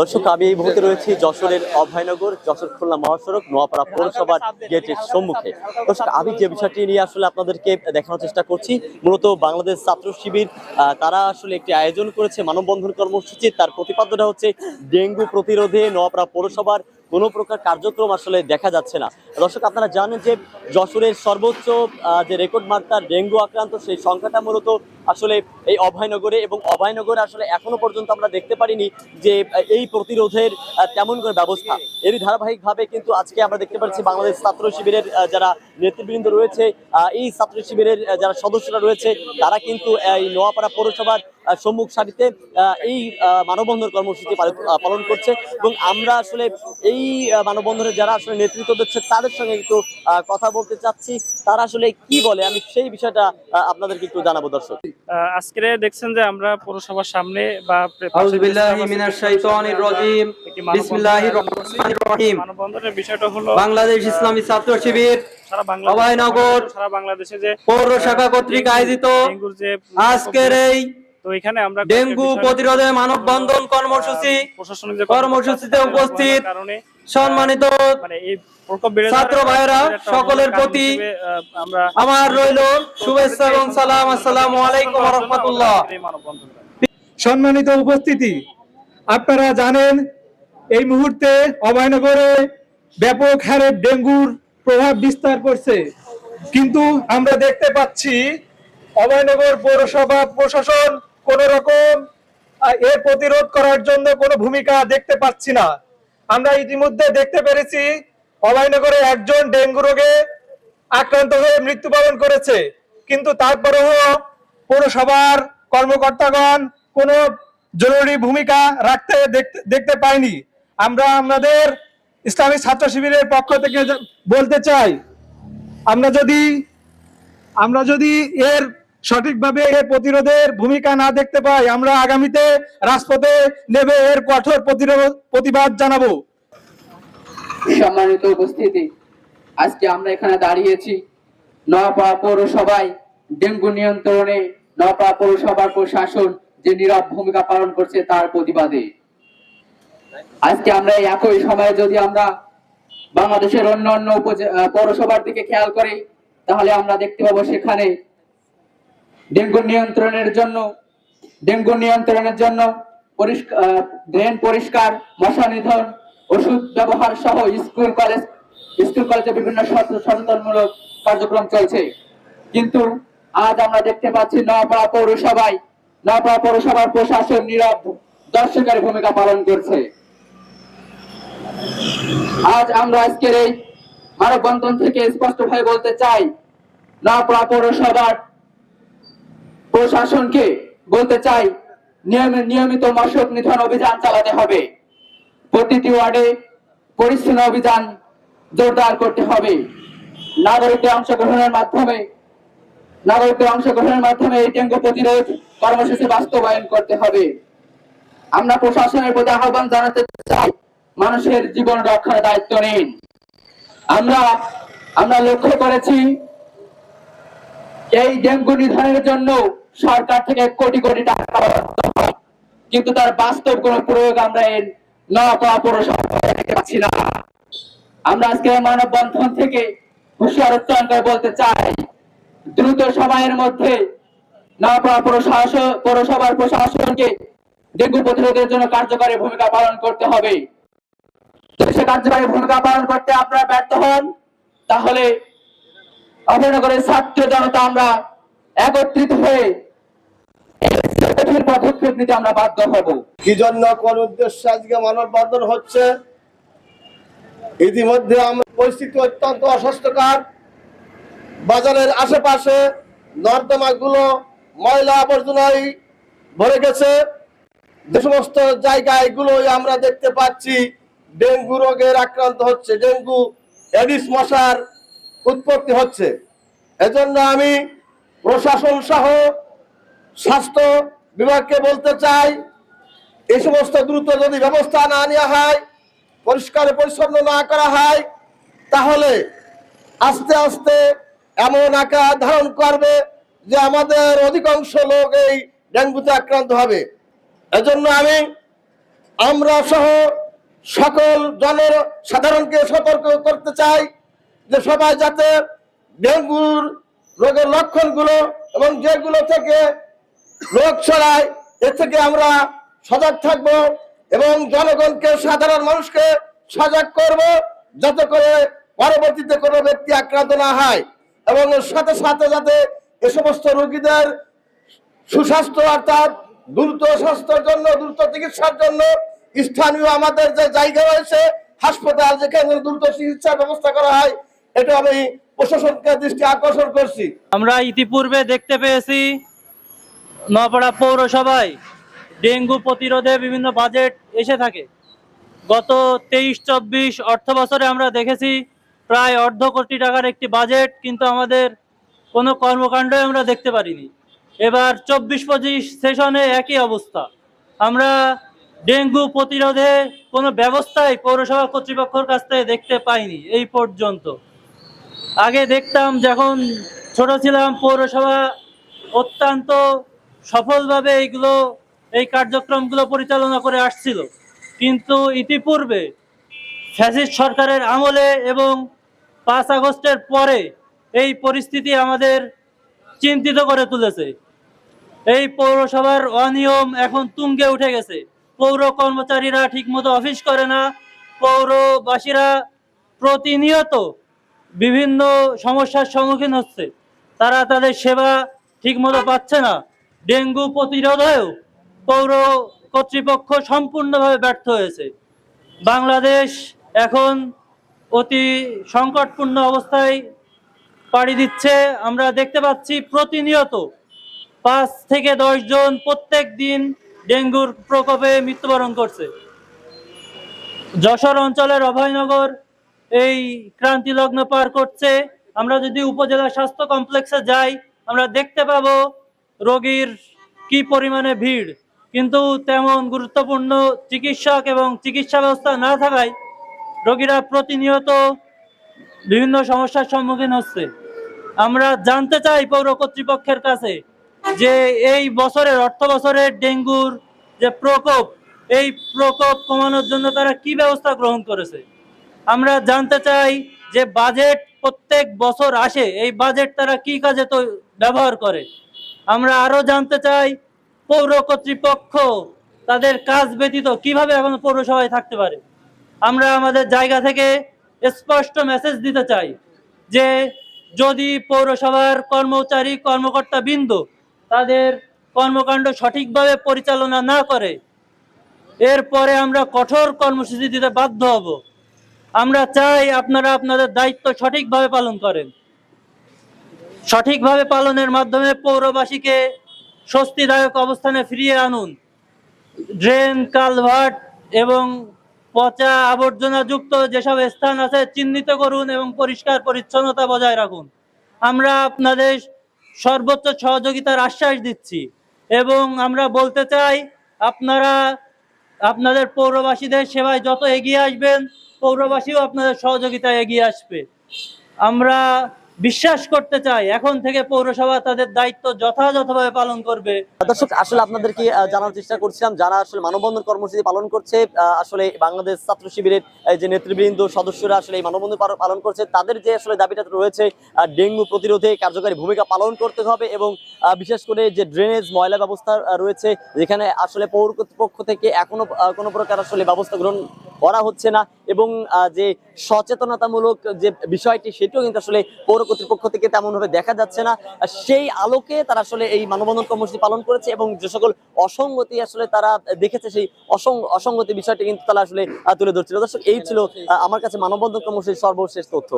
দর্শক, আমি এই মুহূর্তে রয়েছি যশোরের অভয়নগর, যশোর খুলনা মহাসড়ক, নোয়াপাড়া পৌরসভার গেটের সম্মুখে। দর্শক, আমি যে বিষয়টি নিয়ে আসলে আপনাদেরকে দেখানোর চেষ্টা করছি, মূলত বাংলাদেশ ছাত্র শিবির তারা আসলে একটি আয়োজন করেছে মানববন্ধন কর্মসূচি, তার প্রতিপাদ্যটা হচ্ছে, ডেঙ্গু প্রতিরোধে নোয়াপাড়া পৌরসভার কোনো প্রকার কার্যক্রম আসলে দেখা যাচ্ছে না। দর্শক, আপনারা জানেন যে যশোরের সর্বোচ্চ যে রেকর্ড মার্কা ডেঙ্গু আক্রান্ত, সেই সংখ্যাটা মূলত আসলে এই অভয়নগরে এবং অভয়নগরে আসলে এখনও পর্যন্ত আমরা দেখতে পারিনি যে এই প্রতিরোধের তেমন কোনো ব্যবস্থা। এরই ধারাবাহিকভাবে কিন্তু আজকে আমরা দেখতে পাচ্ছি বাংলাদেশ ছাত্র শিবিরের যারা নেতৃবৃন্দ রয়েছে এই ছাত্র শিবিরের যারা সদস্যরা রয়েছে, তারা কিন্তু এই নোয়াপাড়া পৌরসভার সম্মুখ সারিতে এই মানববন্ধন কর্মসূচি পালন করছে এবং আমরা আসলে এই আহ, মানববন্ধনের যারা আসলে নেতৃত্ব দিচ্ছে তাদের সঙ্গে একটু কথা বলতে চাচ্ছি। তারা আসলে কি বলে? আমি সেই বিষয়টা আপনাদেরকে একটু জানাব দর্শক। আহ, আজকে দেখছেন যে আমরা পৌরসভার সামনে বা আউযু বিল্লাহি মিনাশ শাইতানির রাজিম। একটি বিসমিল্লাহির মানববন্ধন রহমানির রহিম। মানববন্ধনের বিষয়টা হলো বাংলাদেশ ইসলামী ছাত্র শিবির অভয়নগর সারা বাংলাদেশে যে পৌর শাখা কর্তৃক আয়োজিত আজকের এই তো এখানে আমরা ডেঙ্গু প্রতিরোধে মানববন্ধন কর্মসূচি প্রশাসনিক কর্মসূচিতে উপস্থিত কারণে সম্মানিত মানে ছাত্র একটা সকলের প্রতি আমরা আমার রইল শুভেচ্ছা এবং সালাম। আসসালামু আলাইকুম ওয়া রাহমাতুল্লাহ সম্মানিত উপস্থিতি আপনারা জানেন এই মুহূর্তে অভয়নগরে ব্যাপক হারে ডেঙ্গুর প্রভাব বিস্তার করছে। কিন্তু আমরা দেখতে পাচ্ছি অভয়নগর পৌরসভা প্রশাসন কোন রকম এর প্রতিরোধ করার জন্য কোনো ভূমিকা দেখতে পাচ্ছি না। আমরা ইতিমধ্যে দেখতে পেরেছি, অভয়নগরে একজন ডেঙ্গু রোগে আক্রান্ত হয়ে মৃত্যুবরণ করেছে। কিন্তু তারপরেও পৌরসভার কর্মকর্তাগণ কোনো জরুরি ভূমিকা রাখতে দেখতে দেখতে পাইনি। আমরা আমাদের ইসলামী ছাত্র শিবিরের পক্ষ থেকে বলতে চাই, আমরা যদি আমরা যদি এর সঠিকভাবে এর প্রতিরোধের ভূমিকা না দেখতে পাই, আমরা আগামীতে রাজপথে নেবে এর কঠোর প্রতিরোধ, প্রতিবাদ জানাব। সম্মানিত উপস্থিতি, আজকে আমরা এখানে দাঁড়িয়েছি নয়াপাড়া পৌরসভায় ডেঙ্গু নিয়ন্ত্রণে। নয়াপাড়া পৌরসভার প্রশাসন যে নীরব ভূমিকা পালন করছে তার প্রতিবাদে। আজকে আমরা একই সময়ে যদি আমরা বাংলাদেশের অন্য অন্য পৌরসভার দিকে খেয়াল করি, তাহলে আমরা দেখতে পাবো সেখানে ডেঙ্গু নিয়ন্ত্রণের জন্য, ডেঙ্গু নিয়ন্ত্রণের জন্য পরিষ্কার ড্রেন পরিষ্কার, মশা নিধন, ওষুধ ব্যবহার সহ স্কুল কলেজ স্কুল কলেজে বিভিন্ন সচেতনমূলক কার্যক্রম চলছে। কিন্তু আজ আমরা দেখতে পাচ্ছি নয়াপাড়া পৌরসভায় নয়াপাড়া পৌরসভার প্রশাসন নীরব দর্শকের ভূমিকা পালন করছে। আজ আমরা আজকের এই মানববন্ধন থেকে স্পষ্টভাবে বলতে চাই নয়াপাড়া পৌরসভার প্রশাসনকে বলতে চাই নিয়মিত মশক নিধন অভিযান চালাতে হবে। প্রতিটি ওয়ার্ডে পরিচ্ছন্ন অভিযান জোরদার করতে হবে। নাগরিকদের অংশগ্রহণের মাধ্যমে নাগরিকদের অংশগ্রহণের মাধ্যমে এই ডেঙ্গু প্রতিরোধ কর্মসূচি বাস্তবায়ন করতে হবে। আমরা প্রশাসনের প্রতি আহ্বান জানাতে চাই, মানুষের জীবন রক্ষার দায়িত্ব নিন। আমরা আমরা লক্ষ্য করেছি, এই ডেঙ্গু নিধনের জন্য সরকার থেকে কোটি কোটি টাকা কিন্তু তার বাস্তব কোন প্রয়োগ আমরা এর নয়াপাড়া পৌরসভায় দেখতে পাচ্ছি না। আমরা আজকে মানববন্ধন থেকে হুঁশিয়ার উচ্চারণ করে বলতে চাই, দ্রুত সময়ের মধ্যে নয়াপাড়া প্রশাসন পৌরসভার প্রশাসনকে ডেঙ্গু প্রতিরোধের জন্য কার্যকরী ভূমিকা পালন করতে হবে। সে কার্যকরী ভূমিকা পালন করতে আপনারা ব্যর্থ হন, তাহলে অভয়নগরের ছাত্র জনতা আমরা একত্রিত হয়ে পদক্ষেপ নিতে আমরা বাধ্য হব। কি জন্য কোন উদ্দেশ্যে আজকে মানববন্ধন হচ্ছে? ইতিমধ্যে আমরা পরিস্থিতি অত্যন্ত অস্বাস্থ্যকর। বাজারের আশেপাশে নর্দমাগুলো ময়লা আবর্জনায় ভরে গেছে। যে সমস্ত জায়গায় এগুলোই আমরা দেখতে পাচ্ছি, ডেঙ্গু রোগের আক্রান্ত হচ্ছে, ডেঙ্গু এডিস মশার উৎপত্তি হচ্ছে। এজন্য আমি প্রশাসন সহ স্বাস্থ্য বিভাগকে বলতে চাই এই সমস্ত দ্রুত যদি ব্যবস্থা না নেওয়া হয়, পরিষ্কার পরিচ্ছন্ন না করা হয়, তাহলে আস্তে আস্তে এমন আকার ধারণ করবে যে আমাদের অধিকাংশ লোক এই ডেঙ্গুতে আক্রান্ত হবে। এজন্য আমি, আমরা সহ সকল জনের সাধারণকে সতর্ক করতে চাই যে সবাই যাতে ডেঙ্গুর রোগের লক্ষণগুলো এবং যেগুলো থেকে রোগ ছড়ায়, এর থেকে আমরা সজাগ থাকব এবং জনগণকে, সাধারণ মানুষকে সজাগ করব যাতে করে পরবর্তীতে কোনো ব্যক্তি আক্রান্ত না হয় এবং সাথে সাথে যাতে এ সমস্ত রোগীদের সুস্বাস্থ্য অর্থাৎ দ্রুত স্বাস্থ্যের জন্য, দ্রুত চিকিৎসার জন্য স্থানীয় আমাদের যে জায়গা রয়েছে, হাসপাতাল যেখানে দ্রুত চিকিৎসার ব্যবস্থা করা হয়, এটা আমি প্রশাসনকে দৃষ্টি আকর্ষণ করছি। আমরা ইতিপূর্বে দেখতে পেয়েছি নপাড়া পৌরসভায় ডেঙ্গু প্রতিরোধে বিভিন্ন বাজেট এসে থাকে। গত তেইশ চব্বিশ অর্থ বছরে আমরা দেখেছি প্রায় অর্ধ কোটি টাকার একটি বাজেট, কিন্তু আমাদের কোনো কর্মকাণ্ডই আমরা দেখতে পারিনি। এবার চব্বিশ পঁচিশ সেশনে একই অবস্থা। আমরা ডেঙ্গু প্রতিরোধে কোনো ব্যবস্থাই পৌরসভা কর্তৃপক্ষর কাছ থেকে দেখতে পাইনি এই পর্যন্ত। আগে দেখতাম যখন ছোট ছিলাম, পৌরসভা অত্যন্ত সফলভাবে এইগুলো, এই কার্যক্রমগুলো পরিচালনা করে আসছিল। কিন্তু ইতিপূর্বে ফ্যাসিস্ট সরকারের আমলে এবং পাঁচ আগস্টের পরে এই পরিস্থিতি আমাদের চিন্তিত করে তুলেছে। এই পৌরসভার অনিয়ম এখন তুঙ্গে উঠে গেছে। পৌর কর্মচারীরা ঠিকমতো অফিস করে না। পৌরবাসীরা প্রতিনিয়ত বিভিন্ন সমস্যার সম্মুখীন হচ্ছে। তারা তাদের সেবা ঠিকমতো পাচ্ছে না। ডেঙ্গু প্রতিরোধেও পৌর কর্তৃপক্ষ সম্পূর্ণভাবে ব্যর্থ হয়েছে। বাংলাদেশ এখন অতি সংকটপূর্ণ অবস্থায় পাড়ি দিচ্ছে। আমরা দেখতে পাচ্ছি প্রতিনিয়ত পাঁচ থেকে দশ জন প্রত্যেক দিন ডেঙ্গুর প্রকোপে মৃত্যুবরণ করছে। যশোর অঞ্চলের অভয়নগর এই ক্রান্তি লগ্ন পার করছে। আমরা যদি উপজেলা স্বাস্থ্য কমপ্লেক্সে যাই, আমরা দেখতে পাবো রোগীর কি পরিমাণে ভিড়? কিন্তু তেমন গুরুত্বপূর্ণ চিকিৎসক এবং চিকিৎসা ব্যবস্থা না থাকায় রোগীরা প্রতিনিয়ত বিভিন্ন সমস্যার সম্মুখীন হচ্ছে। আমরা জানতে চাই পৌর কর্তৃপক্ষের কাছে যে এই বছরের, অর্থ বছরের ডেঙ্গুর যে প্রকোপ, এই প্রকোপ কমানোর জন্য তারা কি ব্যবস্থা গ্রহণ করেছে? আমরা জানতে চাই যে বাজেট প্রত্যেক বছর আসে, এই বাজেট তারা কি কাজে তো ব্যবহার করে? আমরা আরও জানতে চাই, পৌর কর্তৃপক্ষ তাদের কাজ ব্যতীত কীভাবে এখন পৌরসভায় থাকতে পারে? আমরা আমাদের জায়গা থেকে স্পষ্ট মেসেজ দিতে চাই যে, যদি পৌরসভার কর্মচারী কর্মকর্তা বিন্দু তাদের কর্মকাণ্ড সঠিকভাবে পরিচালনা না করে, এরপরে আমরা কঠোর কর্মসূচি দিতে বাধ্য হব। আমরা চাই আপনারা আপনাদের দায়িত্ব সঠিকভাবে পালন করেন। সঠিকভাবে পালনের মাধ্যমে পৌরবাসীকে স্বস্তিদায়ক অবস্থানে ফিরিয়ে আনুন। ড্রেন, কালভার্ট এবং পচা আবর্জনা যুক্ত যেসব স্থান আছে, চিহ্নিত করুন এবং পরিষ্কার পরিচ্ছন্নতা বজায় রাখুন। আমরা আপনাদের সর্বোচ্চ সহযোগিতার আশ্বাস দিচ্ছি এবং আমরা বলতে চাই, আপনারা, আপনাদের পৌরবাসীদের সেবায় যত এগিয়ে আসবেন, পৌরবাসীও আপনাদের সহযোগিতায় এগিয়ে আসবে। আমরা বিশ্বাস করতে চাই এখন থেকে পৌরসভা তাদের দায়িত্ব যথাযথভাবে পালন করবে। দর্শক, আসলে আপনাদেরকে জানার চেষ্টা করছিলাম, যারা আসলে মানববন্ধন কর্মসূচি পালন করছে আসলে বাংলাদেশ ছাত্র শিবিরের যে নেতৃবৃন্দ, সদস্যরা আসলে এই মানববন্ধন পালন- করছে, তাদের যে আসলে দাবিটা রয়েছে ডেঙ্গু প্রতিরোধে কার্যকারী ভূমিকা পালন করতে হবে এবং বিশেষ করে যে ড্রেনেজ ময়লা ব্যবস্থা রয়েছে, যেখানে আসলে পৌর কর্তৃপক্ষ থেকে এখনও কোনো প্রকার আসলে ব্যবস্থা গ্রহণ করা হচ্ছে না এবং যে সচেতনতামূলক যে বিষয়টি, সেটিও কিন্তু আসলে পৌর কর্তৃপক্ষ থেকে তেমনভাবে দেখা যাচ্ছে না। সেই আলোকে তারা আসলে এই মানববন্ধন কর্মসূচি পালন করেছে এবং যে সকল অসঙ্গতি আসলে তারা দেখেছে, সেই অসঙ্গ অসঙ্গতি বিষয়টি কিন্তু তারা আসলে তুলে ধরছিল। দর্শক, এই ছিল আমার কাছে মানববন্ধন কর্মসূচির সর্বশেষ তথ্য।